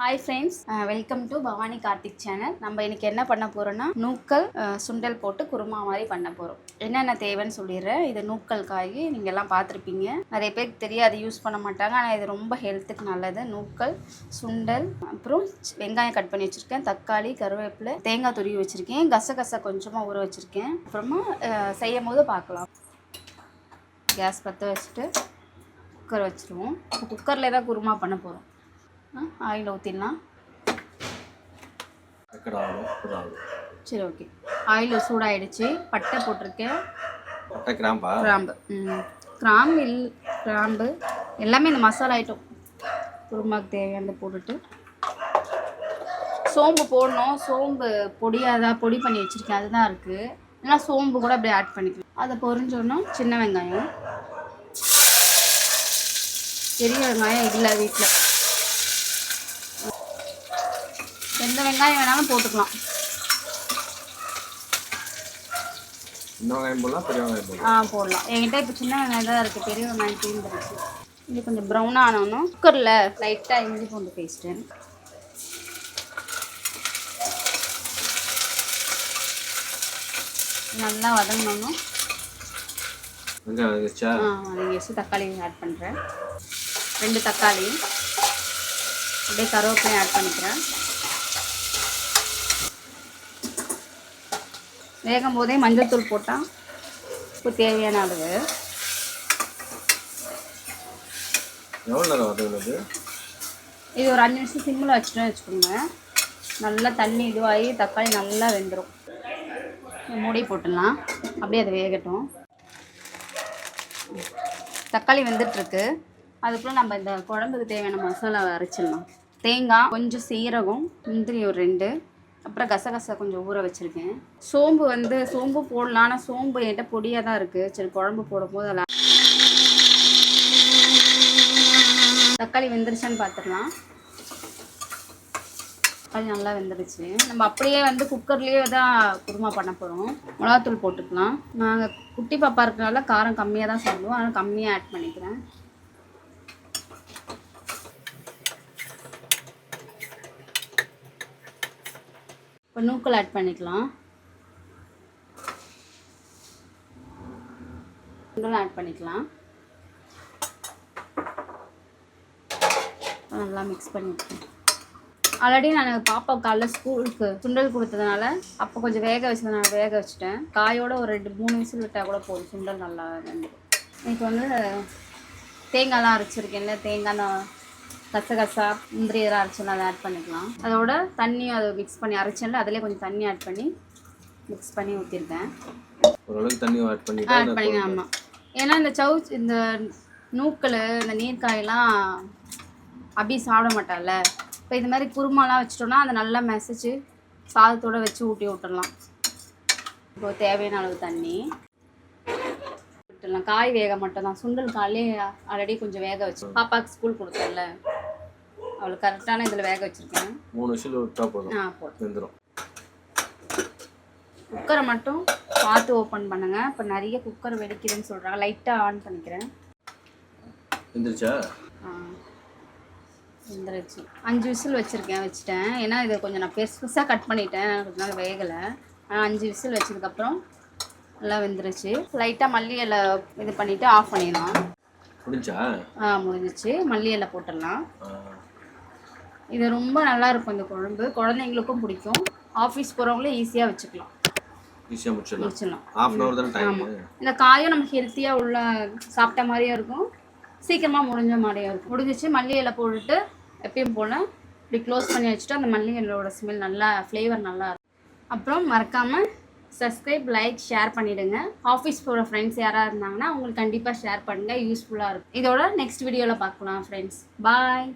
Hi friends welcome to Bhavani Karthik channel நம்ம இன்னைக்கு என்ன பண்ண போகிறோன்னா நூக்கல் சுண்டல் போட்டு குருமா மாதிரி பண்ண போகிறோம் என்னென்ன தேவைன்னு சொல்லிடுறேன். இது நூக்கல் காய் நீங்கள் எல்லாம் பார்த்துருப்பீங்க. நிறைய பேருக்கு தெரியாது யூஸ் பண்ண மாட்டாங்க. ஆனால் இது ரொம்ப ஹெல்த்துக்கு நல்லது. நூக்கல் சுண்டல் அப்புறம் வெங்காயம் கட் பண்ணி வச்சுருக்கேன். தக்காளி கருவேப்பிலை தேங்காய் துருவி வச்சுருக்கேன். கசகசை கொஞ்சமாக ஊற வச்சுருக்கேன். அப்புறமா செய்யும் போது பார்க்கலாம். கேஸ் பற்ற வச்சுட்டு குக்கர் வச்சுருவோம். குக்கரில் தான் குருமா பண்ண போகிறோம் ஆயில் ஊற்றிடலாம் சரி ஓகே. ஆயில் சூடாயிடுச்சு. பட்டை போட்டிருக்கேன். கிராம்பு? கிராம்பு. இல் கிராம்பு. எல்லாமே இந்த மசாலா ஐட்டம். குருமாக்கு தேவையானது போட்டுட்டு. சோம்பு போடணும். சோம்பு பொடியாக தான் பொடி பண்ணி வச்சுருக்கேன். அதுதான் இருக்குது இல்லைனா சோம்பு கூட அப்படியே ஆட் பண்ணிக்கலாம். அதை பொறிஞ்சோன்னா சின்ன வெங்காயம். பெரிய வெங்காயம் இல்லை வீட்டில் எந்த வெங்காயம் வேணாலும் போட்டுக்கலாம். ஆ போடலாம். என்கிட்ட இப்போ சின்ன வெங்காயம் தான் இருக்குது பெரிய வெங்காயம் தீர்ந்துருச்சு இது கொஞ்சம் ப்ரௌன் ஆனோன்னு குக்கரில் லைட்டாக இஞ்சி பூண்டு பேஸ்ட்டு நல்லா வதங்கணும். வெங்காயம் வதங்கிச்சா ஆ வதங்கிச்சு ஆட் பண்ணுறேன் ரெண்டு தக்காளி. அப்படியே கருவேப்பிலையும் ஆட் பண்ணிக்கிறேன். வேகும் போதே மஞ்சள் தூள் போட்டால் இப்போ தேவையான அளவு. இது ஒரு அஞ்சு நிமிஷம் சிம்மில் வச்சுட்டோம் வச்சுக்கோங்க. நல்லா தண்ணி இதுவாகி தக்காளி நல்லா வெந்துடும் மூடி போட்டுடலாம். அப்படியே அது வேகட்டும். தக்காளி வெந்துட்டுருக்கு. அதுக்குள்ளே நம்ம இந்த குழம்புக்கு தேவையான மசாலாவை அரைச்சிடலாம். தேங்காய் கொஞ்சம் சீரகம் முந்திரி ஒரு ரெண்டு. அப்புறம் கசகசா கொஞ்சம் ஊற வச்சுருக்கேன். சோம்பு வந்து சோம்பு போடலாம். ஆனால் சோம்பு என்கிட்ட பொடியாக தான் இருக்குது சரி குழம்பு போடும்போது அதில் தக்காளி வெந்துருச்சான்னு பார்த்துக்கலாம் தக்காளி நல்லா வெந்துருச்சு. நம்ம அப்படியே வந்து குக்கர்லேயே தான் குருமா பண்ண போகிறோம் மிளகாத்தூள் போட்டுக்கலாம். நாங்கள் குட்டி பாப்பா இருக்கிறனால காரம் கம்மியாக தான் சாப்பிடுவோம் அதனால் கம்மியாக ஆட் பண்ணிக்கிறேன். இப்போ நூக்கல் ஆட் பண்ணிக்கலாம். நூக்கல் ஆட் பண்ணிக்கலாம். நல்லா மிக்ஸ் பண்ணிக்கலாம். ஆல்ரெடி நான் பாப்பா காலைல ஸ்கூலுக்கு சுண்டல் கொடுத்ததுனால அப்போ கொஞ்சம் வேக வச்சதுனால வேக வச்சுட்டேன். காயோட ஒரு ரெண்டு மூணு விசில் விட்டால் கூட போதும். சுண்டல் நல்லா வெந்துடும். இன்னைக்கு வந்து தேங்காய்லாம் அரைச்சிருக்கேன்ல தேங்காய் நான் கசகசா முந்திரி இதெல்லாம் அரைச்சோம் அதை ஆட் பண்ணிக்கலாம். அதோட தண்ணியும் அதை மிக்ஸ் பண்ணி அரைச்சேன்ல அதிலே கொஞ்சம் தண்ணி ஆட் பண்ணி மிக்ஸ் பண்ணி ஊற்றிருக்கேன் ஓரளவுக்கு தண்ணி ஆட் பண்ணிங்க ஆமாம் ஏன்னா இந்த சவுச் இந்த நூக்கல் இந்த நீர்க்காயெல்லாம் அப்படி சாப்பிட மாட்டால இப்போ இது மாதிரி குருமாலாம் வச்சிட்டோம்னா அதை நல்லா மெசைச்சு சாதத்தோட வச்சு ஊட்டி விட்டுடலாம். இப்போ தேவையான அளவு தண்ணி விட்டுடலாம் காய் வேக மட்டும் தான் சுண்டல் காலே ஆல்ரெடி கொஞ்சம் வேக வச்சு. பாப்பாவுக்கு ஸ்கூல் கொடுத்தேன்ல. அவளுக்கு கரெக்டான இதில் வேக வச்சுருக்கேன். மூணு விசில் விட்டா போதும். ஆ போதும். வெந்துடும் குக்கரை மட்டும் பார்த்து ஓப்பன் பண்ணுங்க. இப்போ நிறைய குக்கர் வெடிக்குதுன்னு சொல்கிறாங்க லைட்டாக ஆன் பண்ணிக்கிறேன். வெந்துருச்சா? ஆ வெந்துருச்சு. அஞ்சு விசில் வச்சுருக்கேன் வச்சுட்டேன். ஏன்னா இதை கொஞ்சம் நான் பெருசு பெருசாக கட் பண்ணிட்டேன். கொஞ்ச நாள் வேகலை. ஆனால் அஞ்சு விசில் வச்சதுக்கப்புறம் நல்லா வெந்துருச்சு. லைட்டாக மல்லி இலை இது பண்ணிவிட்டு ஆஃப் பண்ணிடலாம். முடிஞ்சா? ஆ முடிஞ்சிச்சு. மல்லி இலை போட்டுடலாம். இது ரொம்ப நல்லா இருக்கும் இந்த குழம்பு. குழந்தைங்களுக்கும் பிடிக்கும். ஆஃபீஸ் போகிறவங்களும் ஈஸியாக வச்சுக்கலாம். ஈஸியாக முடிச்சிடலாம். வச்சிடலாம் ஹாஃப் அன் ஹவர் தானே டைம் இந்த காயும் நம்ம ஹெல்த்தியாக உள்ள சாப்பிட்ட மாதிரியும் இருக்கும். சீக்கிரமாக முடிஞ்ச மாதிரியும் இருக்கும். முடிஞ்சிச்சு மல்லி இலை போட்டுட்டு எப்பயும் போல் இப்படி க்ளோஸ் பண்ணி வச்சுட்டு அந்த மல்லி இலையோட ஸ்மெல் நல்லா ஃப்ளேவர் நல்லா இருக்கும். அப்புறம் மறக்காமல் சப்ஸ்கிரைப் லைக் ஷேர் பண்ணிவிடுங்க ஆஃபீஸ் போகிற ஃப்ரெண்ட்ஸ் யாராக இருந்தாங்கன்னா அவங்களுக்கு கண்டிப்பாக ஷேர் பண்ணுங்கள் யூஸ்ஃபுல்லாக இருக்கும். இதோட நெக்ஸ்ட் வீடியோவில் பார்க்கலாம் ஃப்ரெண்ட்ஸ் பாய்